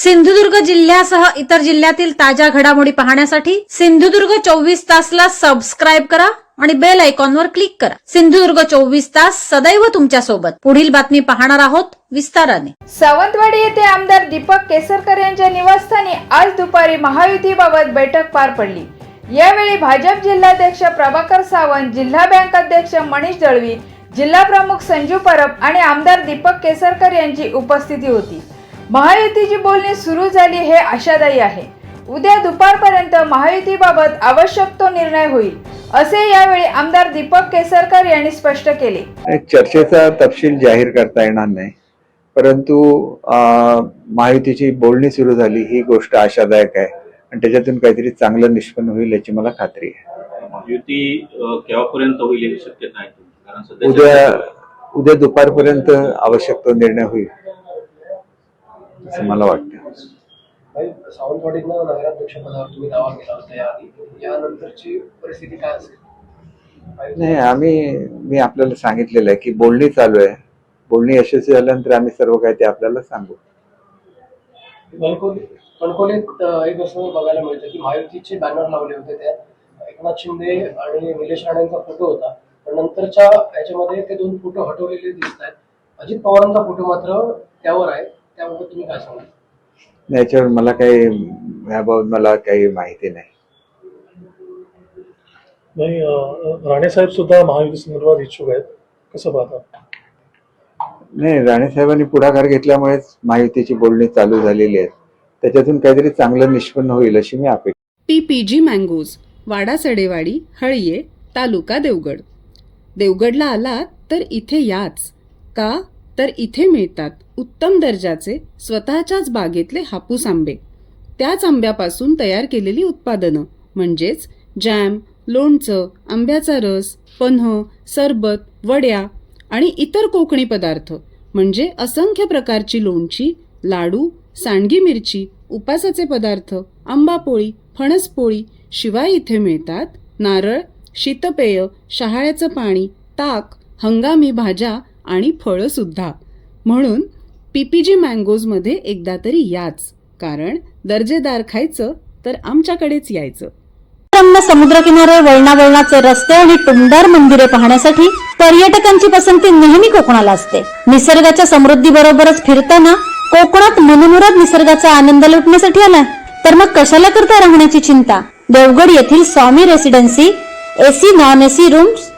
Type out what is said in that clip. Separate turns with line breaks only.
सिंधुदुर्ग जिल्ह्यासह इतर जिल्ह्यातील ताज्या घडामोडी पाहण्यासाठी सिंधुदुर्ग चोवीस तासला सबस्क्राईब करा आणि बेल आयकॉनवर क्लिक करा. सिंधुदुर्ग चोवीस तास सदैव तुमच्यासोबत. पुढील बातमी पाहणार आहोत विस्ताराने.
सावंतवाडी येथे आमदार दीपक केसरकर यांच्या निवासस्थानी आज दुपारी महायुतीबाबत बैठक पार पडली. यावेळी भाजप जिल्हाध्यक्ष प्रभाकर सावंत जिल्हा बँक अध्यक्ष मनीष दळवी जिल्हा प्रमुख संजू परब आणि आमदार दीपक केसरकर यांची उपस्थिती होती. महायुतीची बोलणी सुरू झाली हे आशादायी आहे. उद्या दुपारपर्यंत महायुतीबाबत आवश्यक तो निर्णय होईल असे यावेळी आमदार दीपक केसरकर यांनी स्पष्ट केले.
आणि चर्चेचा तपशील जाहीर करता येणार नाही परंतु महायुतीची बोलणी सुरू झाली ही गोष्ट आशादायक आहे आणि त्याच्यातून काहीतरी चांगलं निष्पन्न होईल याची मला खात्री आहे.
केव्हापर्यंत होईल याची शक्यता आहे?
उद्या उद्या दुपारपर्यंत आवश्यक तो निर्णय होईल. असं मला वाटतं.
भाई, सावंतवाडीतनं नगराध्यक्ष पदावर तुम्ही दावा केला होता याआधी. यानंतरची परिस्थिती काय असेल?
नाही आम्ही मी आपल्याला सांगितलेलं आहे की बोलणी चालू आहे. बोलणी यशस्वी झाल्यानंतर आम्ही सर्व काही ते आपल्याला सांगू.
कणकोली कणकोलीत एक असं बघायला मिळतं की महायुतीचे बॅनर लावले होते त्या एकनाथ शिंदे आणि निलेश राणेंचा फोटो होता. पण नंतरच्या याच्यामध्ये ते दोन फोटो हटवलेले दिसत आहेत. अजित पवारांचा फोटो मात्र त्यावर आहे. त्याबाबत तुम्ही काय सांगाल
याच्यावर मला काही याबाबत मला काही माहिती नाही.
नाही राणे साहेब सुद्धा महायुती संदर्भात इच्छुक आहेत. कसं पाहता?
नाही राणेसाहेबांनी पुढाकार घेतल्यामुळेच महायुतीची बोलणी चालू झालेली आहेत त्याच्यातून काहीतरी चांगलं निष्पन्न होईल अशी मी अपेक्षा
पीपीजी मँगोज वाडा सडेवाडी हळये तालुका देवगड. देवगडला आलात तर इथे याच. का? तर इथे मिळतात उत्तम दर्जाचे स्वतःच्याच बागेतले हापूस आंबे. त्याच आंब्यापासून तयार केलेली उत्पादनं म्हणजेच जॅम लोणचं आंब्याचा रस पन्ह सरबत वड्या आणि इतर कोकणी पदार्थ म्हणजे असंख्य प्रकारची लोणची लाडू सांडगी मिरची उपासाचे पदार्थ आंबापोळी फणसपोळी शिवाय इथे मिळतात नारळ शीतपेय शहाळ्याचं पाणी ताक हंगामी भाज्या आणि फळंसुद्धा. म्हणून पीपीजी मँगोजमध्ये एकदा तरी याच. कारण दर्जेदार खायचं तर आमच्याकडेच यायचं.
रम्य समुद्रकिनारे वळणावळणाचे रस्ते आणि टुमदार मंदिरे पाहण्यासाठी पर्यटकांची पसंती नेहमी कोकणाला असते. निसर्गाच्या समृद्धी बरोबरच फिरताना कोकणात मनमुराद निसर्गाचा आनंद लुटण्यासाठी आलाय. तर मग कशाला करता राहण्याची चिंता? देवगड येथील Swami residency AC non AC rooms